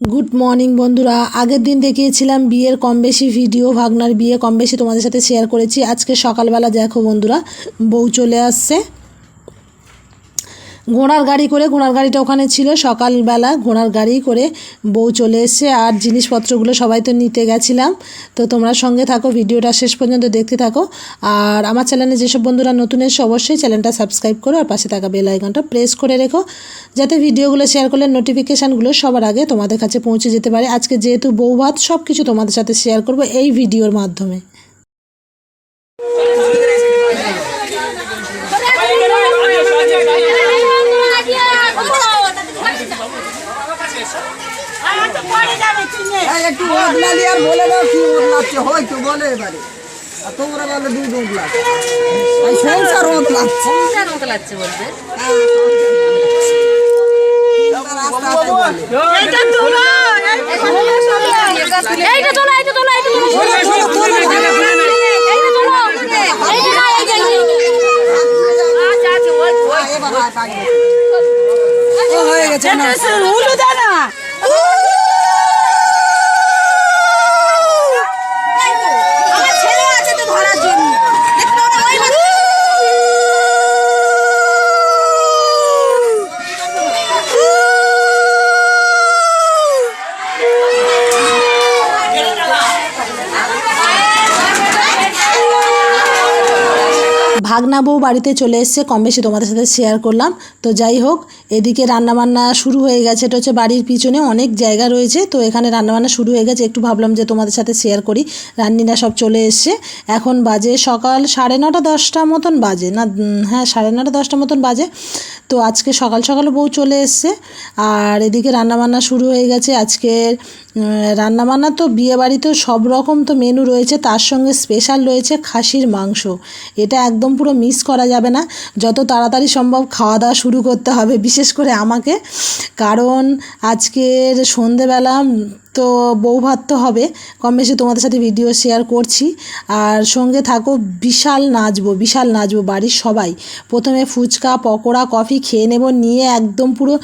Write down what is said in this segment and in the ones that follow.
Good morning বন্ধুরা। আগের দিন দেখিয়েছিলাম বিয়ের কম বেশি ভিডিও ভাগনার বিয়ে কম বেশি তোমাদের সাথে শেয়ার করেছি। আজকে সকালবেলা দেখো বন্ধুরা, বউ চলে আসছে। ঘোড়ার গাড়ি করে, ঘোড়ার গাড়িটা ওখানে ছিল। সকালবেলা ঘোড়ার গাড়ি করে বউ চলে এসছে। আর জিনিসপত্রগুলো সবাই তো নিতে গেছিলাম। তো তোমরা সঙ্গে থাকো, ভিডিওটা শেষ পর্যন্ত দেখতে থাকো। আর আমার চ্যানেলে যেসব বন্ধুরা নতুন এসে অবশ্যই চ্যানেলটা সাবস্ক্রাইব করো আর পাশে থাকা বেল আইকনটা প্রেস করে রেখো। যাতে ভিডিওগুলো শেয়ার করলে নোটিফিকেশানগুলো সবার আগে তোমাদের কাছে পৌঁছে যেতে পারে। আজকে যেহেতু বউ ভাত সব কিছু তোমাদের সাথে শেয়ার করব এই ভিডিওর মাধ্যমে। একটু বদলালি আর বলে দাও কি বদলাচ্ছে হয়তো বলে এবারে আর তোমরা বলে দুধ বদলাচ্ছে এই সংসার বদলাচ্ছে সংসার মতো লাগছে বলতে রাস্তা আছে এইটা তোলো এইটা তোলো এইটা তোলো এইটা তোলো তোলো, তোলো, তোলো, তোলো। এইটা তোলো এইটা না এইটা আচ্ছা আচ্ছা ওই ওই আয়, এবার আয়, পাগলি। ও হয়ে গেছে না উলু দানা আমার ছেলে আছে তো ধরার জন্য বউ বাড়িতে চলে এসছে, কম বেশি তোমাদের সাথে শেয়ার করলাম। তো যাই হোক, এদিকে রান্নাবান্না শুরু হয়ে গেছে, এটা হচ্ছে বাড়ির পিছনে অনেক জায়গা রয়েছে। তো এখানে রান্নাবান্না শুরু হয়ে গেছে, একটু ভাবলাম যে তোমাদের সাথে শেয়ার করি। রান্নিরা সব চলে এসছে। এখন বাজে সকাল সাড়ে নটা দশটা মতন বাজে। না হ্যাঁ সাড়ে নটা দশটা মতন বাজে। তো আজকে সকাল সকাল বউ চলে এসছে। আর এদিকে রান্নাবান্না শুরু হয়ে গেছে। আজকের রান্নাবান্না তো বিয়ে বাড়িতে সব রকম তো মেনু রয়েছে। তার সঙ্গে স্পেশাল রয়েছে খাসির মাংস। এটা একদম পুরো মিস করা যাবে না। যত তাড়াতাড়ি সম্ভব খাওয়া দাওয়া শুরু করতে হবে। বিশেষ করে আমাকে। কারণ আজকের সন্ধেবেলা তো বউ ভাত তো হবে। কম বেশি তোমাদের সাথে ভিডিও শেয়ার করছি। আর সঙ্গে থাকো বিশাল নাচবো বিশাল নাচবো বাড়ির সবাই। প্রথমে ফুচকা, পকোড়া, কফি খেয়ে নেব, নিয়ে একদম পুরো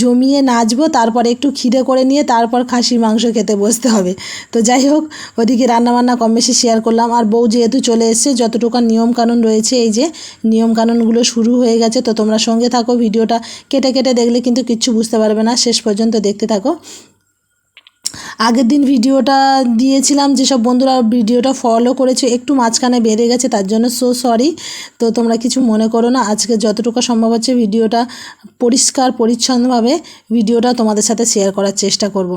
জমিয়ে নাচবো, তারপরে একটু খিদে করে নিয়ে তারপর খাসির মাংস খেতে বসতে হবে। তো যাই হোক, ওদিকে রান্নাবান্না কম বেশি শেয়ার করলাম। আর বউ যেহেতু চলে এসছে, যতটুকু নিয়মকানুন রয়েছে, এই যে নিয়মকানুনগুলো শুরু হয়ে গেছে, তো তোমরা সঙ্গে থাকো, ভিডিওটা কেটে কেটে দেখলে কিন্তু কিচ্ছু বুঝতে পারবে না। শেষ পর্যন্ত দেখতে থাকো। আগের দিন ভিডিওটা দিয়েছিলাম, যেসব বন্ধুরা ভিডিওটা ফলো করেছে, একটু মাঝখানে বেড়ে গেছে, তার জন্য সো সরি তো তোমরা কিছু মনে করো না, আজকে যতটুকু সম্ভব হচ্ছে ভিডিওটা পরিষ্কার, পরিচ্ছন্নভাবে ভিডিওটা তোমাদের সাথে শেয়ার করার চেষ্টা করব।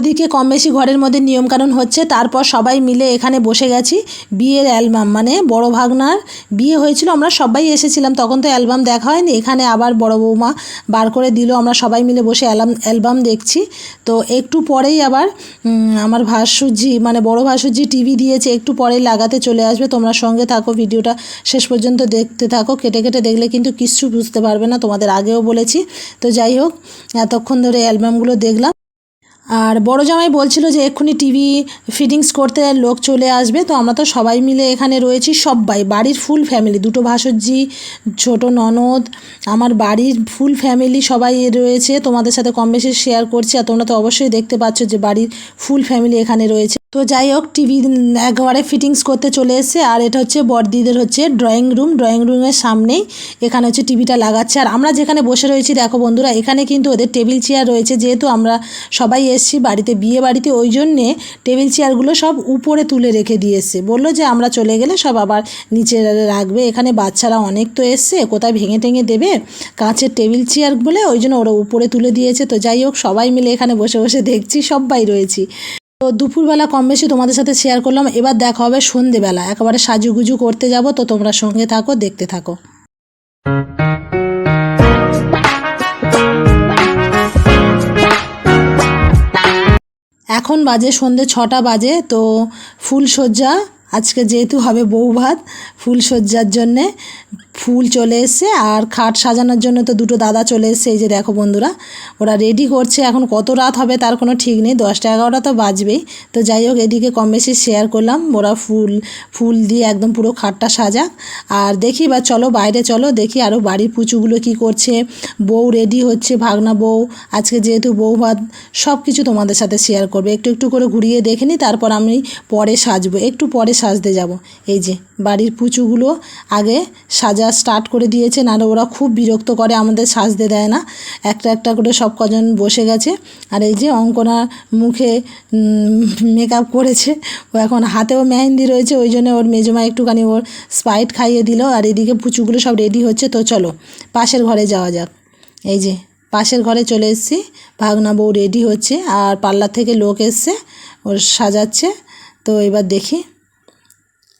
ওদিকে কম বেশি ঘরের মধ্যে নিয়মকানুন হচ্ছে, তারপর সবাই মিলে এখানে বসে গেছি। বিয়ের অ্যালবাম মানে বড় ভাগনার বিয়ে হয়েছিল, আমরা সবাই এসেছিলাম, তখন তো অ্যালবাম দেখা হয়নি। এখানে আবার বড় বৌমা বার করে দিল, আমরা সবাই মিলে বসে অ্যালাম অ্যালবাম দেখছি। তো একটু পরেই আবার আমার ভাসুজি মানে বড় ভাসুজি টিভি দিয়েছে, একটু পরেই লাগাতে চলে আসবে। তোমরা সঙ্গে থাকো, ভিডিওটা শেষ পর্যন্ত দেখতে থাকো। কেটে কেটে দেখলে কিন্তু কিচ্ছু বুঝতে পারবে না, তোমাদের আগেও বলেছি। তো যাই হোক, এতক্ষণ ধরে অ্যালবামগুলো দেখলাম। আর বড় জামাই বলছিল যে এক্ষুনি টিভি ফিটিংস করতে লোক চলে আসবে, তো আমরা তো সবাই মিলে এখানে রয়েছি সবাই বাড়ির ফুল ফ্যামিলি দুটো ভাসুরজি, ছোট ননদ, আমার বাড়ির ফুল ফ্যামিলি সবাই রয়েছে, তোমাদের সাথে কম বেশি শেয়ার করছি, আর তোমরা তো অবশ্যই দেখতে পাচ্ছ যে বাড়ির ফুল ফ্যামিলি এখানে রয়েছে। তো যাই হোক, টিভি একবারে ফিটিংস করতে চলে এসেছে। আর এটা হচ্ছে বড়দিদের হচ্ছে ড্রয়িং রুম ড্রয়িং রুমের সামনেই এখানে হচ্ছে টিভিটা লাগাচ্ছে। আর আমরা যেখানে বসে রয়েছি, দেখো বন্ধুরা, এখানে কিন্তু ওদের টেবিল চেয়ার রয়েছে। যেহেতু আমরা সবাই এসেছি বাড়িতে, বিয়ে বাড়িতে, ওই জন্যে টেবিল চেয়ারগুলো সব উপরে তুলে রেখে দিয়ে এসছে বলল যে আমরা চলে গেলে সব আবার নিচে রাখবে। এখানে বাচ্চারা অনেক তো এসছে, কোথায় ভেঙে টেঙে দেবে? কাঁচের টেবিল চেয়ার বলে, ওই জন্য ওরা উপরে তুলে দিয়েছে। তো যাই হোক, সবাই মিলে এখানে বসে বসে দেখছি সবাই রয়েছি। তো দুপুরবেলা কম বেশি তোমাদের সাথে শেয়ার করলাম। এবার দেখা হবে সন্ধেবেলা। একেবারে সাজুগুজু করতে যাব, তো তোমরা সঙ্গে থাকো, দেখতে থাকো। এখন বাজে সন্ধে ছটা বাজে, তো ফুলসজ্জা আজকে যেহেতু হবে বউ ভাত ফুলসজ্জার জন্যে ফুল চলে এসছে আর খাট সাজানোর জন্য তো দুটো দাদা চলে এসছে। এই যে দেখো বন্ধুরা, ওরা রেডি করছে। এখন কত রাত হবে তার কোনো ঠিক নেই। দশটা এগারোটা তো বাজবেই। তো যাই হোক, এদিকে কম বেশি শেয়ার করলাম। ওরা ফুল ফুল দিয়ে একদম পুরো খাটটা সাজাক। আর দেখি বা চলো বাইরে চলো, দেখি আরও বাড়ির পুচুগুলো কি করছে। বউ রেডি হচ্ছে, ভাগনা বউ। আজকে যেহেতু বউ ভাত সব কিছু তোমাদের সাথে শেয়ার করবে। একটু একটু করে ঘুরিয়ে দেখে নিই তারপর আমি পরে সাজবো। একটু পরে সাজতে যাব। এই যে বাড়ির পুচুগুলো আগে সাজা স্টার্ট করে দিয়েছে আর ওরা খুব বিরক্ত করে, আমাদের সাজতে দেয় না। একটা একটা করে সব কজন বসে গেছে। আর এই যে অঙ্কনা মুখে মেকআপ করেছে, ও এখন হাতেও মেহেন্দি রয়েছে, ওই জন্য ওর মেজমা একটুখানি ওর স্পাইট খাইয়ে দিল। আর এদিকে পুচুগুলো সব রেডি হচ্ছে, তো চলো, পাশের ঘরে যাওয়া যাক। এই যে, পাশের ঘরে চলে এসেছি, ভাগনা বউ রেডি হচ্ছে, আর পার্লার থেকে লোক এসছে, ওর সাজাচ্ছে। তো এবার দেখি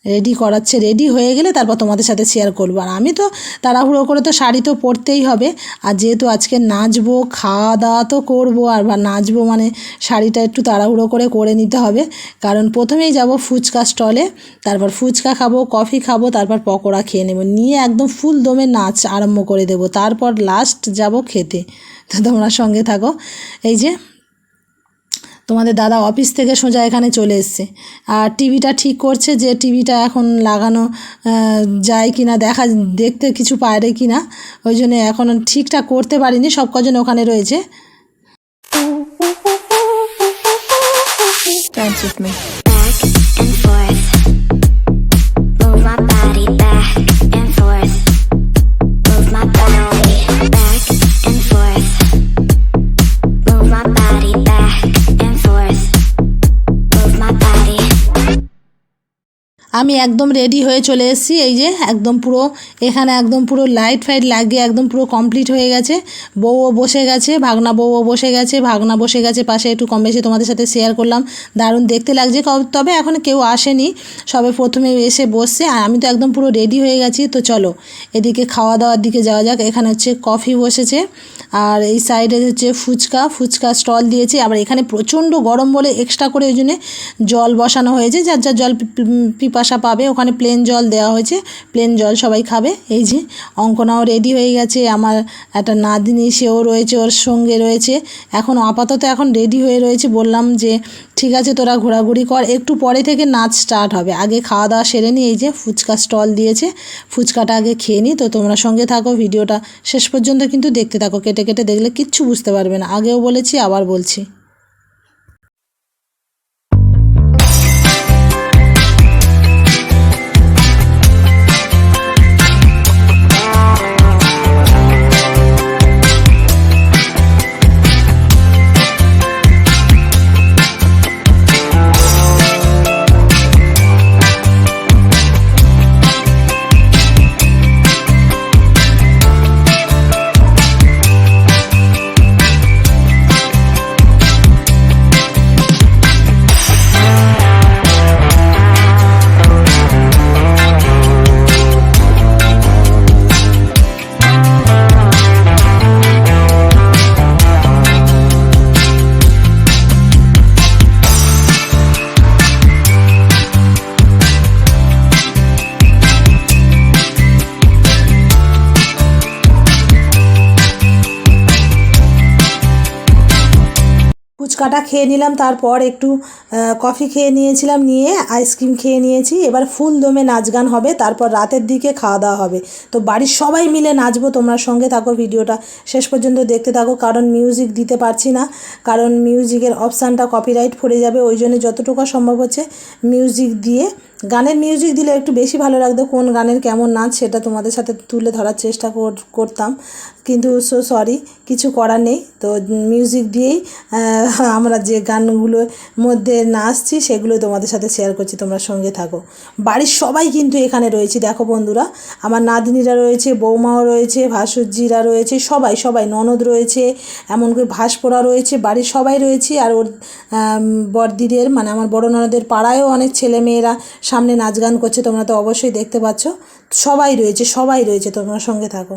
রেডি করাচ্ছে রেডি হয়ে গেলে তারপর তোমাদের সাথে শেয়ার করব। আর আমি তো তাড়াহুড়ো করে তো শাড়ি তো পরতেই হবে। আর যেহেতু আজকে নাচবো খাওয়া দাওয়া তো করব, আর বা নাচবো মানে শাড়িটা একটু তাড়াহুড়ো করে করে নিতে হবে। কারণ প্রথমেই যাব ফুচকা স্টলে তারপর ফুচকা খাব কফি খাব, তারপর পকোড়া খেয়ে নেব। নিয়ে একদম ফুল দমে নাচ আরম্ভ করে দেবো। তারপর লাস্ট যাব খেতে। তো তোমরা সঙ্গে থাকো। এই যে তোমাদের দাদা অফিস থেকে সোজা এখানে চলে এসছে আর টিভিটা ঠিক করছে যে টিভিটা এখন লাগানো যায় কি না দেখা দেখতে কিছু পারে কি না ওই জন্য এখন ঠিকঠাক করতে পারিনি সব কজন ওখানে রয়েছে Dance with me. back and forth. আমি একদম রেডি হয়ে চলে এসেছি। এই যে একদম পুরো, এখানে একদম পুরো লাইট ফাইট লাগিয়ে একদম পুরো কমপ্লিট হয়ে গেছে। বউও বসে গেছে, ভাগনা বউও বসে গেছে, ভাগনা বসে গেছে, পাশে একটু কম বেশি তোমাদের সাথে শেয়ার করলাম। দারুণ দেখতে লাগছে। তবে এখন কেউ আসেনি, সবে প্রথমে এসে বসছে। আর আমি তো একদম পুরো রেডি হয়ে গেছি। তো চলো, এদিকে খাওয়া দাওয়ার দিকে যাওয়া যাক। এখানে হচ্ছে কফি বসেছে। আর এই সাইডে হচ্ছে ফুচকা ফুচকা স্টল দিয়েছে। আবার এখানে প্রচণ্ড গরম বলে এক্সট্রা করে ওই জন্যে জল বসানো হয়েছে। যার যার জল পি- পিপাসা পাবে, ওখানে প্লেন জল দেওয়া হয়েছে প্লেন জল সবাই খাবে। এই যে অঙ্কনাও রেডি হয়ে গেছে, আমার একটা নাতনি, সেও রয়েছে, ওর সঙ্গে রয়েছে। এখন আপাতত এখন রেডি হয়ে রয়েছে, বললাম যে ঠিক আছে, তোরা ঘোরাঘুরি কর, একটু পরে থেকে নাচ স্টার্ট হবে। আগে খাওয়া দাওয়া সেরে নিই এই যে ফুচকা স্টল দিয়েছে, ফুচকাটা আগে খেয়ে নিই তো তোমরা সঙ্গে থাকো, ভিডিওটা শেষ পর্যন্ত কিন্তু দেখতে থাকো, কেটে কেটে দেখলে কিচ্ছু বুঝতে পারবে না। আগেও বলেছি, আবার বলছি। ফুচকাটা খেয়ে নিলাম, তারপর একটু কফি খেয়ে নিয়েছিলাম, নিয়ে আইসক্রিম খেয়ে নিয়েছি। এবার ফুল দমে নাচ গান হবে, তারপর রাতের দিকে খাওয়া দাওয়া হবে। তো বাড়ির সবাই মিলে নাচবো, তোমরা সঙ্গে থাকো ভিডিওটা। শেষ পর্যন্ত দেখতে থাকো, কারণ মিউজিক দিতে পারছি না। কারণ মিউজিকের অপশানটা কপিরাইট পড়ে যাবে, ওই জন্য যতটুকু সম্ভব হচ্ছে মিউজিক দিয়ে গানের মিউজিক দিলে একটু বেশি ভালো লাগতো, কোন গানের কেমন নাচ সেটা তোমাদের সাথে তুলে ধরার চেষ্টা কর- করতাম। কিন্তু সো সরি কিছু করার নেই। তো মিউজিক দিয়েই আমরা যে গানগুলোর মধ্যে নাচছি, সেগুলো তোমাদের সাথে শেয়ার করছি, তোমরা সঙ্গে থাকো। বাড়ির সবাই কিন্তু এখানে রয়েছে, দেখো বন্ধুরা। আমার নাতনিরা রয়েছে, বৌমাও রয়েছে, ভাসুরজিরা রয়েছে, সবাই সবাই, ননদ রয়েছে এমন করে ভাসপোড়া রয়েছে, বাড়ির সবাই রয়েছে। আর ওর বড়দিদের মানে আমার বড় ননদের পাড়ায়ও অনেক ছেলে মেয়েরা সামনে নাচ গান করছে, তোমরা তো অবশ্যই দেখতে পাচ্ছ। সবাই রয়েছে সবাই রয়েছে, তোমার সঙ্গে থাকো।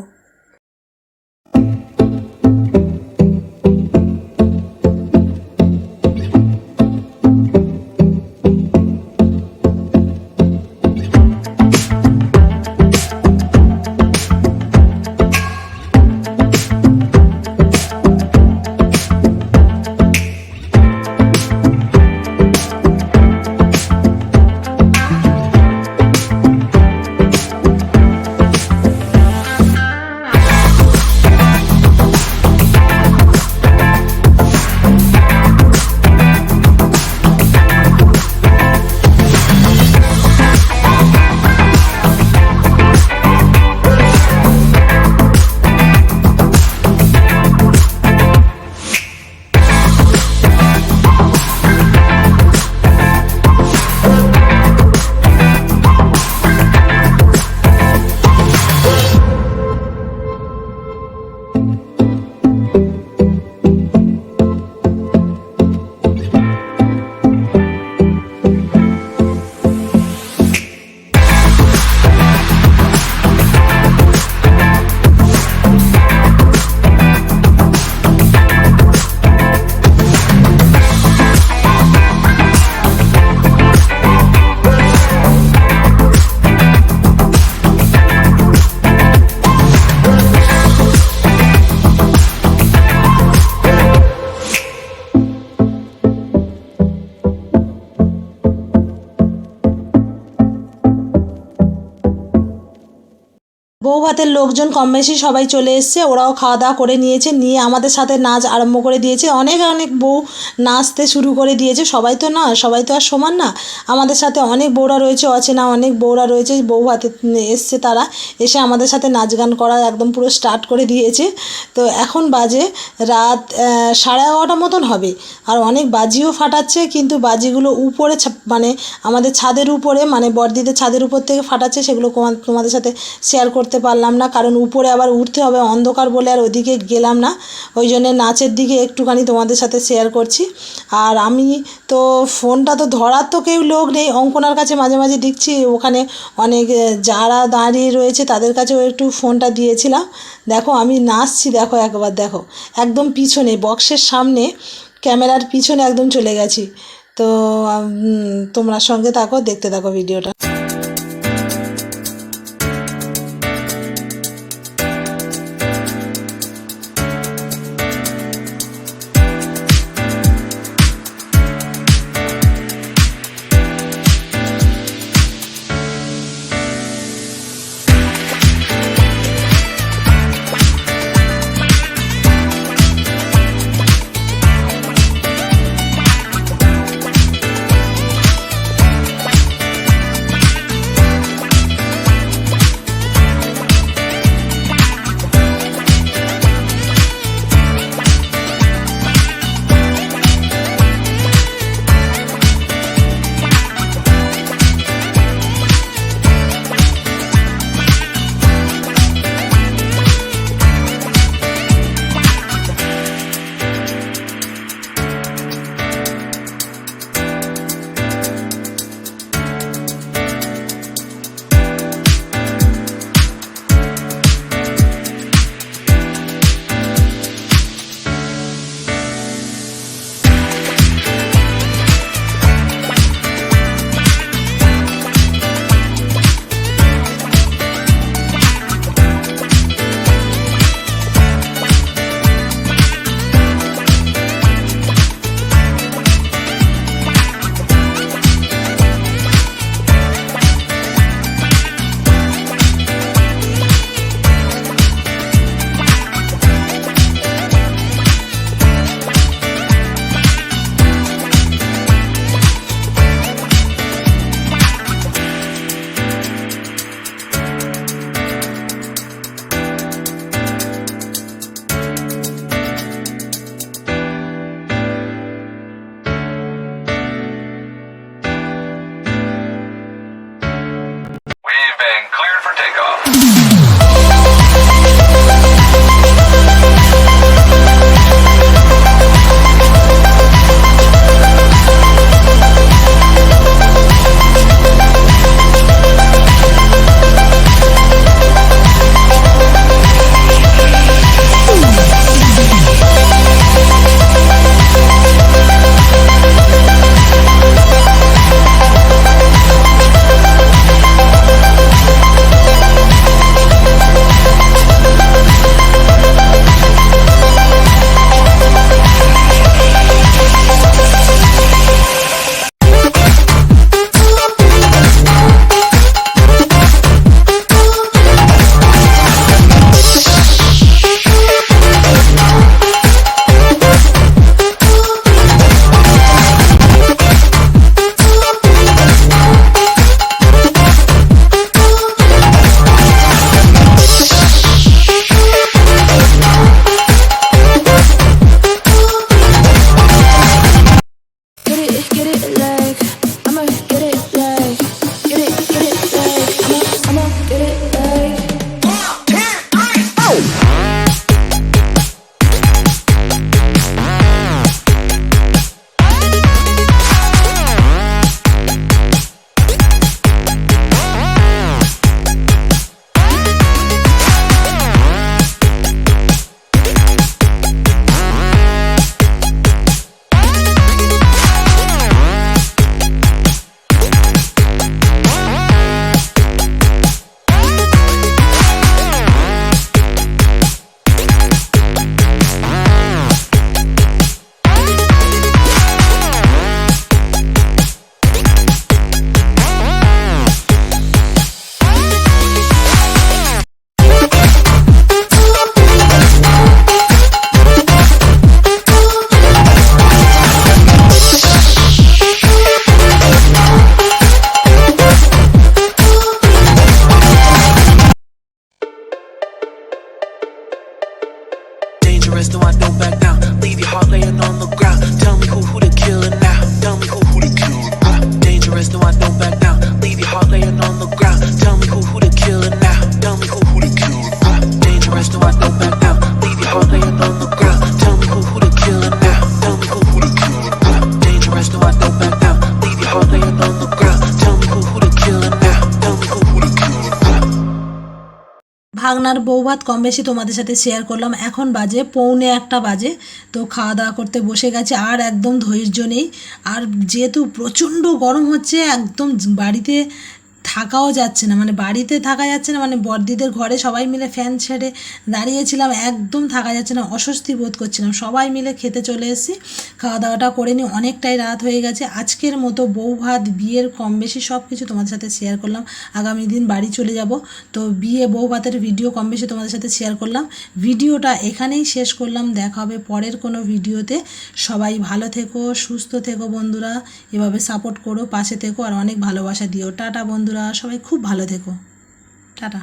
লোকজন কম বেশি সবাই চলে এসছে, ওরাও খাওয়া দাওয়া করে নিয়েছে, নিয়ে আমাদের সাথে নাচ আরম্ভ করে দিয়েছে। অনেক অনেক বউ নাচতে শুরু করে দিয়েছে, সবাই তো না, সবাই তো আর সমান না। আমাদের সাথে অনেক বউরা রয়েছে, অচেনা অনেক বউরা রয়েছে, বউ হাতে এসছে তারা, এসে আমাদের সাথে নাচ গান করা একদম পুরো স্টার্ট করে দিয়েছে। তো এখন বাজে রাত সাড়ে এগারোটা মতন হবে। আর অনেক বাজিও ফাটাচ্ছে, কিন্তু বাজিগুলো উপরে মানে আমাদের ছাদের উপরে মানে বর্দিদের ছাদের উপর থেকে ফাটাচ্ছে, সেগুলো তোমা- তোমাদের সাথে শেয়ার করতে পারলাম না। কারণ উপরে আবার উঠতে হবে অন্ধকার বলে আর ওদিকে গেলাম না। ওই জন্যে নাচের দিকে একটুখানি তোমাদের সাথে শেয়ার করছি। আর আমি তো ফোনটা তো ধরার তো কেউ লোক নেই। অঙ্কনার কাছে মাঝে মাঝে দেখছি ওখানে অনেক যারা দাঁড়িয়ে রয়েছে তাদের কাছেও একটু ফোনটা দিয়েছিলাম। দেখো আমি নাচছি, দেখো একবার দেখো। একদম পিছনে বক্সের সামনে, ক্যামেরার পিছনে একদম চলে গেছি। তো তোমরা সঙ্গে থাকো, দেখতে থাকো ভিডিওটা ভাগনার বৌভাত কম বেশি তোমাদের সাথে শেয়ার করলাম। এখন বাজে পৌনে একটা বাজে। তো খাওয়া দাওয়া করতে বসে গেছে, আর একদম ধৈর্য নেই। আর যেহেতু প্রচণ্ড গরম হচ্ছে, একদম বাড়িতে থাকাও যাচ্ছে না মানে বাড়িতে থাকা যাচ্ছে না মানে বর্দিদের ঘরে সবাই মিলে ফ্যান ছেড়ে দাঁড়িয়েছিলাম, একদম থাকা যাচ্ছে না, অস্বস্তি বোধ করছিলাম, সবাই মিলে খেতে চলে এসেছি খাওয়া দাওয়াটা করে নিই অনেকটাই রাত হয়ে গেছে, আজকের মতো বউ ভাত বিয়ের কম বেশি সব কিছু তোমাদের সাথে শেয়ার করলাম, আগামী দিন বাড়ি চলে যাব, তো বিয়ে বউ ভাতের ভিডিও কম বেশি তোমাদের সাথে শেয়ার করলাম, ভিডিওটা এখানেই শেষ করলাম, দেখা হবে পরের কোনো ভিডিওতে, সবাই ভালো থেকো, সুস্থ থেকো বন্ধুরা, এভাবে সাপোর্ট করো, পাশে থেকো, আর অনেক ভালোবাসা দিও, টাটা বন্ধুরা। সবাই খুব ভালো থেকো। টাটা।